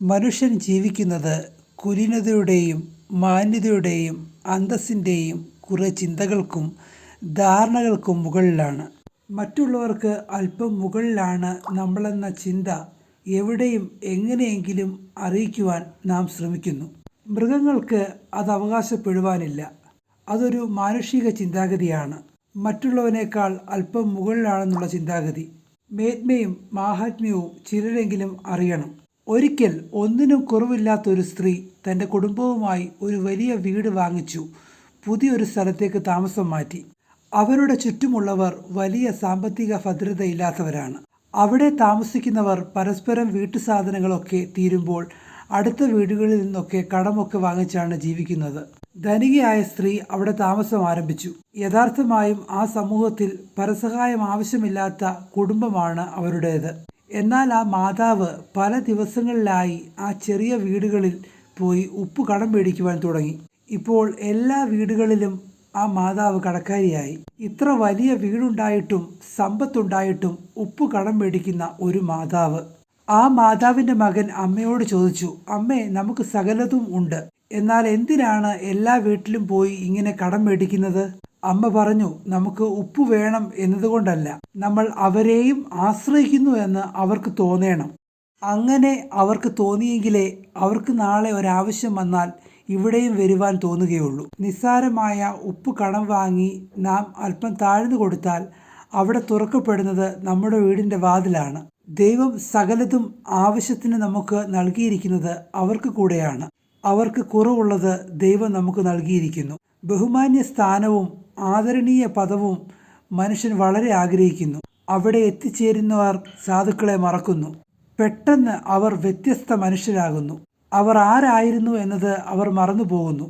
മനുഷ്യൻ ജീവിക്കുന്നത് കുലീനതയുടെയും മാന്യതയുടെയും അന്തസ്സിന്റെയും കുറേ ചിന്തകൾക്കും ധാരണകൾക്കും മുകളിലാണ്. മറ്റുള്ളവർക്ക് അല്പം മുകളിലാണ് നമ്മളെന്ന ചിന്ത എവിടെയും എങ്ങനെയെങ്കിലും അറിയിക്കുവാൻ നാം ശ്രമിക്കുന്നു. മൃഗങ്ങൾക്ക് അത് അവകാശപ്പെടുവാനില്ല അതൊരു മാനുഷിക ചിന്താഗതിയാണ്. മറ്റുള്ളവനേക്കാൾ അല്പം മുകളിലാണെന്നുള്ള ചിന്താഗതി. മേന്മയും മാഹാത്മ്യവും ചിലരെങ്കിലും അറിയണം. ഒരിക്കൽ ഒന്നിനും കുറവില്ലാത്ത ഒരു സ്ത്രീ തന്റെ കുടുംബവുമായി ഒരു വലിയ വീട് വാങ്ങിച്ചു പുതിയൊരു സ്ഥലത്തേക്ക് താമസം മാറ്റി. അവരുടെ ചുറ്റുമുള്ളവർ വലിയ സാമ്പത്തിക ഭദ്രതയില്ലാത്തവരാണ്. അവിടെ താമസിക്കുന്നവർ പരസ്പരം വീട്ടു സാധനങ്ങളൊക്കെ തീരുമ്പോൾ അടുത്ത വീടുകളിൽ നിന്നൊക്കെ കടമൊക്കെ വാങ്ങിച്ചാണ് ജീവിക്കുന്നത്. ധനികയായ സ്ത്രീ അവിടെ താമസം ആരംഭിച്ചു. യഥാർത്ഥമായും ആ സമൂഹത്തിൽ പരസഹായം ആവശ്യമില്ലാത്ത കുടുംബമാണ് അവരുടേത്. എന്നാൽ ആ മാതാവ് പല ദിവസങ്ങളിലായി ആ ചെറിയ വീടുകളിൽ പോയി ഉപ്പ് കടം മേടിക്കുവാൻ തുടങ്ങി. ഇപ്പോൾ എല്ലാ വീടുകളിലും ആ മാതാവ് കടക്കാരിയായി. ഇത്ര വലിയ വീടുണ്ടായിട്ടും സമ്പത്തുണ്ടായിട്ടും ഉപ്പ് കടം മേടിക്കുന്ന ഒരു മാതാവ്. ആ മാതാവിന്റെ മകൻ അമ്മയോട് ചോദിച്ചു അമ്മേ നമുക്ക് സകലതും ഉണ്ട്. എന്നാൽ എന്തിനാണ് എല്ലാ വീട്ടിലും പോയി ഇങ്ങനെ കടം മേടിക്കുന്നത്? അമ്മ പറഞ്ഞു നമുക്ക് ഉപ്പ് വേണം എന്നതുകൊണ്ടല്ല. നമ്മൾ അവരെയും ആശ്രയിക്കുന്നു എന്ന് അവർക്ക് തോന്നേണം. അങ്ങനെ അവർക്ക് തോന്നിയെങ്കിലേ അവർക്ക് നാളെ ഒരാവശ്യം വന്നാൽ ഇവിടെയും വരുവാൻ തോന്നുകയുള്ളൂ. നിസ്സാരമായ ഉപ്പ് കടം വാങ്ങി നാം അല്പം താഴ്ന്നു കൊടുത്താൽ അവിടെ തുറക്കപ്പെടുന്നത് നമ്മുടെ വീടിന്റെ വാതിലാണ്. ദൈവം സകലതും ആവശ്യത്തിന് നമുക്ക് നൽകിയിരിക്കുന്നത് അവർക്ക് കൂടെയാണ്. അവർക്ക് കുറവുള്ളത് ദൈവം നമുക്ക് നൽകിയിരിക്കുന്നു. ബഹുമാന്യ സ്ഥാനവും ആദരണീയ പദവും മനുഷ്യൻ വളരെ ആഗ്രഹിക്കുന്നു. അവിടെ എത്തിച്ചേരുന്നവർ സാധുക്കളെ മറക്കുന്നു. പെട്ടെന്ന് അവർ വ്യത്യസ്ത മനുഷ്യരാകുന്നു. അവർ ആരായിരുന്നു എന്നത് അവർ മറന്നു പോകുന്നു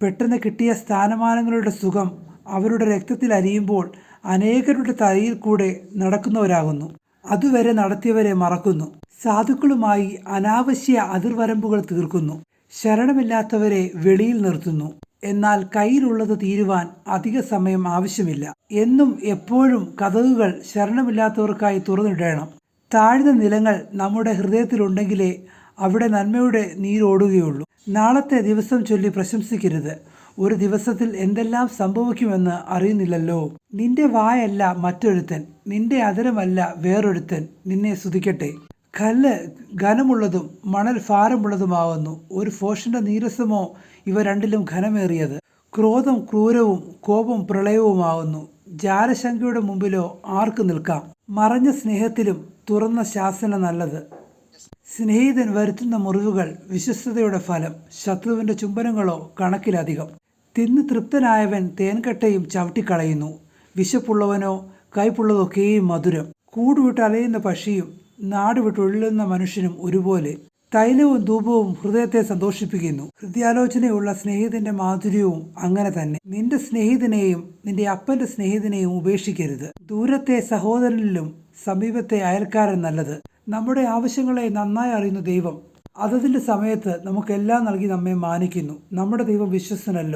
പെട്ടെന്ന് കിട്ടിയ സ്ഥാനമാനങ്ങളുടെ സുഖം അവരുടെ രക്തത്തിൽ അരിയുമ്പോൾ അനേകരുടെ തലയിൽ കൂടെ നടക്കുന്നവരാകുന്നു. അതുവരെ നടത്തിയവരെ മറക്കുന്നു. സാധുക്കളുമായി അനാവശ്യ അതിർവരമ്പുകൾ തീർക്കുന്നു. ശരണമില്ലാത്തവരെ വെളിയിൽ നിർത്തുന്നു. എന്നാൽ കയ്യിലുള്ളത് തീരുവാൻ അധിക സമയം ആവശ്യമില്ല. എന്നും എപ്പോഴും കഥകുകൾ ശരണമില്ലാത്തവർക്കായി തുറന്നിടണം താഴ്ന്ന നിലങ്ങൾ നമ്മുടെ ഹൃദയത്തിലുണ്ടെങ്കിലേ അവിടെ നന്മയുടെ നീരോടുകയുള്ളൂ. നാളത്തെ ദിവസം ചൊല്ലി പ്രശംസിക്കരുത്. ഒരു ദിവസത്തിൽ എന്തെല്ലാം സംഭവിക്കുമെന്ന് അറിയുന്നില്ലല്ലോ. നിന്റെ വായല്ല മറ്റൊരുത്തൻ, നിന്റെ അതരമല്ല വേറൊരുത്തൻ നിന്നെ സ്തുതിക്കട്ടെ. കല്ല് ഘനമുള്ളതും മണൽ ഭാരമുള്ളതുമാവുന്നു ഒരു ഫോഷന്റെ നീരസമോ ഇവ രണ്ടിലും ഘനമേറിയത്. ക്രോധം ക്രൂരവും കോപം പ്രളയവുമാവുന്നു ജാരശങ്കയുടെ മുമ്പിലോ ആർക്ക് നിൽക്കാം? മറഞ്ഞ സ്നേഹത്തിലും തുറന്ന ശാസന നല്ലത്. സ്നേഹിതൻ വരുത്തുന്ന മുറിവുകൾ വിശ്വസ്തയുടെ ഫലം. ശത്രുവിന്റെ ചുംബനങ്ങളോ കണക്കിലധികം. തിന്ന് തൃപ്തനായവൻ തേൻകട്ടയും ചവിട്ടിക്കളയുന്നു. വിശപ്പുള്ളവനോ കൈപ്പുള്ളതൊക്കെയും മധുരം. കൂടുവിട്ട് അലയുന്ന പക്ഷിയും നാടുവിട്ടുഴലുന്ന മനുഷ്യനും ഒരുപോലെ. തൈലവും ധൂപവും ഹൃദയത്തെ സന്തോഷിപ്പിക്കുന്നു. ഹൃദയാലോചനയുള്ള സ്നേഹിതന്റെ മാധുര്യവും അങ്ങനെ തന്നെ. നിന്റെ സ്നേഹിതനെയും നിന്റെ അപ്പന്റെ സ്നേഹിതനെയും ഉപേക്ഷിക്കരുത്. ദൂരത്തെ സഹോദരനിലും സമീപത്തെ അയൽക്കാരൻ നല്ലത്. നമ്മുടെ ആവശ്യങ്ങളെ നന്നായി അറിയുന്ന ദൈവം അതതിന്റെ സമയത്ത് നമുക്കെല്ലാം നൽകി നമ്മെ മാനിക്കുന്നു. നമ്മുടെ ദൈവം വിശ്വസ്തനല്ലോ.